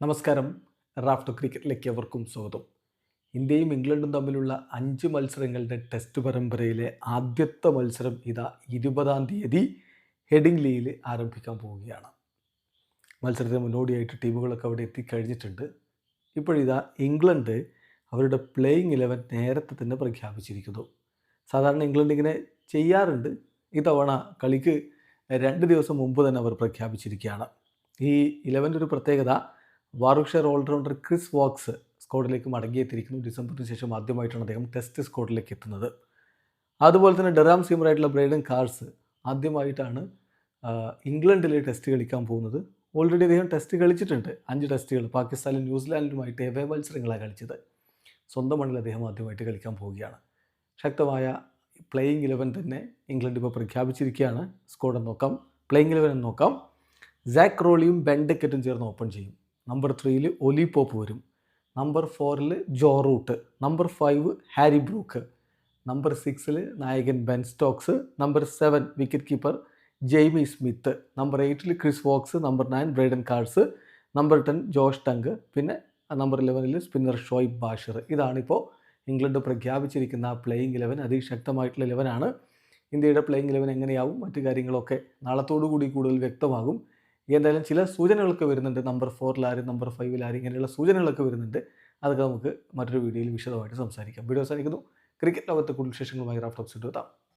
നമസ്കാരം. റാഫ്റ്റോ ക്രിക്കറ്റിലേക്ക് അവർക്കും സ്വാഗതം. ഇന്ത്യയും ഇംഗ്ലണ്ടും തമ്മിലുള്ള അഞ്ച് മത്സരങ്ങളുടെ ടെസ്റ്റ് പരമ്പരയിലെ ആദ്യത്തെ മത്സരം ഇതാ ഇരുപതാം തീയതി ഹെഡിംഗ്ലിയിൽ ആരംഭിക്കാൻ പോവുകയാണ്. മത്സരത്തിന് മുന്നോടിയായിട്ട് ടീമുകളൊക്കെ അവിടെ എത്തിക്കഴിഞ്ഞിട്ടുണ്ട്. ഇപ്പോഴിതാ ഇംഗ്ലണ്ട് അവരുടെ പ്ലേയിങ് ഇലവൻ നേരത്തെ തന്നെ പ്രഖ്യാപിച്ചിരിക്കുന്നു. സാധാരണ ഇംഗ്ലണ്ട് ഇങ്ങനെ ചെയ്യാറുണ്ട്. ഇത്തവണ കളിക്ക് രണ്ട് ദിവസം മുമ്പ് തന്നെ അവർ പ്രഖ്യാപിച്ചിരിക്കുകയാണ്. ഈ ഇലവന്റെ ഒരു പ്രത്യേകത വാറുഷർ ഓൾറൗണ്ടർ ക്രിസ് വോക്സ് സ്ക്വാഡിലേക്ക് മടങ്ങിയെത്തിയിരിക്കുന്നു. ഡിസംബറിന് ശേഷം ആദ്യമായിട്ടാണ് അദ്ദേഹം ടെസ്റ്റ് സ്ക്വാഡിലേക്ക് എത്തുന്നത്. അതുപോലെ തന്നെ ഡെറാം സീമറായിട്ടുള്ള ബ്രൈഡൻ കാർസ് ആദ്യമായിട്ടാണ് ഇംഗ്ലണ്ടിൽ ടെസ്റ്റ് കളിക്കാൻ പോകുന്നത്. ഓൾറെഡി അദ്ദേഹം ടെസ്റ്റ് കളിച്ചിട്ടുണ്ട്. അഞ്ച് ടെസ്റ്റുകൾ പാകിസ്ഥാനിലും ന്യൂസിലാൻഡിലുമായിട്ട് എവേ മത്സരങ്ങളാണ് കളിച്ചത്. സ്വന്തം മണ്ണിൽ അദ്ദേഹം ആദ്യമായിട്ട് കളിക്കാൻ പോവുകയാണ്. ശക്തമായ പ്ലേയിങ് ഇലവൻ തന്നെ ഇംഗ്ലണ്ട് ഇപ്പോൾ പ്രഖ്യാപിച്ചിരിക്കുകയാണ്. സ്കോഡ് നോക്കാം. പ്ലേയിങ് ഇലവൻ നോക്കാം. സാക്ക് റോളിയും ബെൻഡക്കറ്റും ചേർന്ന് ഓപ്പൺ ചെയ്യും. നമ്പർ ത്രീയിൽ ഒലി പോപ്പ് വരും. നമ്പർ ഫോറിൽ Joe Root number five Harry Brook. Number സിക്സിൽ നായകൻ Ben Stokes. Number seven wicket keeper Jamie Smith. Number എയ്റ്റിൽ Chris Woakes. Number nine Brydon Carse number ten Josh Tongue. പിന്നെ number ഇലവനിൽ spinner Shoaib Bashir. ഇതാണിപ്പോൾ England പ്രഖ്യാപിച്ചിരിക്കുന്ന playing eleven അതിശക്തമായിട്ടുള്ള ഇലവനാണ് ഇന്ത്യയുടെ playing Eleven എങ്ങനെയാവും? മറ്റു കാര്യങ്ങളൊക്കെ നാളത്തോടു കൂടി കൂടുതൽ വ്യക്തമാകും. എന്തായാലും ചില സൂചനകളൊക്കെ വരുന്നുണ്ട്. നമ്പർ ഫോറിൽ ആര് നമ്പർ ഫൈവിൽ ആര് ഇങ്ങനെയുള്ള സൂചനകളൊക്കെ വരുന്നുണ്ട്. അതൊക്കെ നമുക്ക് മറ്റൊരു വീഡിയോയിൽ വിശദമായിട്ട് സംസാരിക്കാം. വീഡിയോ അവസാനിക്കുന്നു. ക്രിക്കറ്റ് ലോകത്തെ കൂടുതൽ വിശേഷങ്ങളുമായി റാഫ്റ്റോക്സ് എത്താം.